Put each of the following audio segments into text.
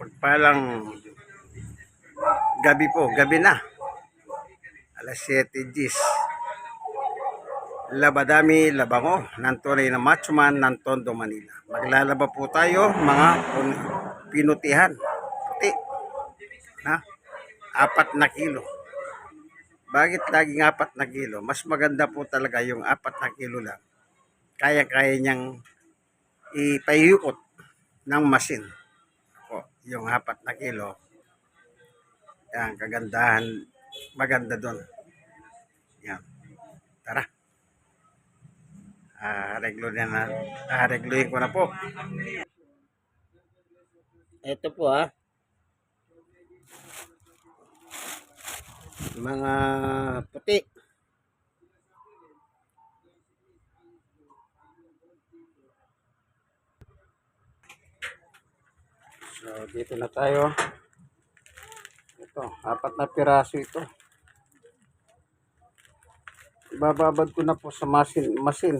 Pagpalang gabi po, gabi na. Alas 7 G's. Labadami, Labango, ng tunay na matchman ng Tondo, Manila. Maglalaba po tayo mga pinutihan. Puti. Na? Apat na kilo. Bakit laging apat na kilo? Mas maganda po talaga yung apat na kilo lang. Kaya-kaya niyang ipayukot ng masin. Yung apat na kilo. Yan, kagandahan. Maganda doon. Yan. Tara. Ah, reglo na na. Ah, regluhin ko na po. Ito po ah. Mga puti. So, dito na tayo. Ito, apat na piraso ito. Ibababad ko na po sa masin, masin.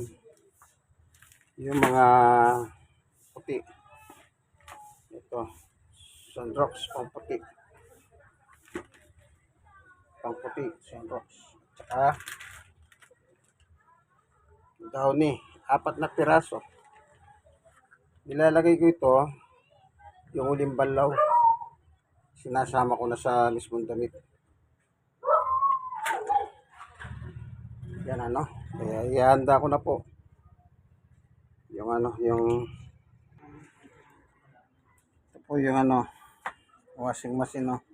Yung mga puti. Ito, sunrocks pang puti. Pang puti, sunrocks. Tsaka, downy, apat na piraso. Nilalagay ko ito, yung uling balaw. Sinasama ko na sa mismong damit. Yan ano. Kaya ihanda ko na po. Yung ano, yung ito po yung ano, washing machine no.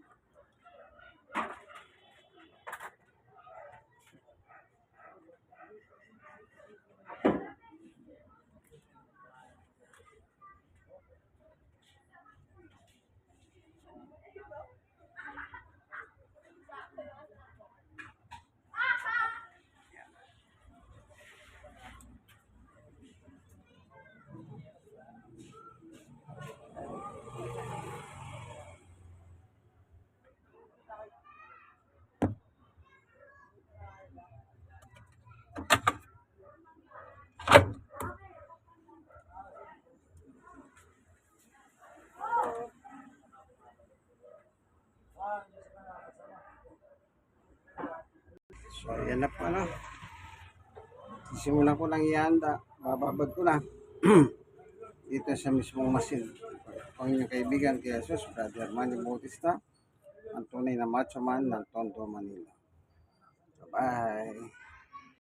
So, yan na po, ano. Sisimulan ko lang ihanda. Bababad ko lang. Dito sa mismong machine. Ang inyong kaibigan, kaya sus, Brother Manny Bautista, ang tunay na macho man ng Tondo, Manila. Bye-bye.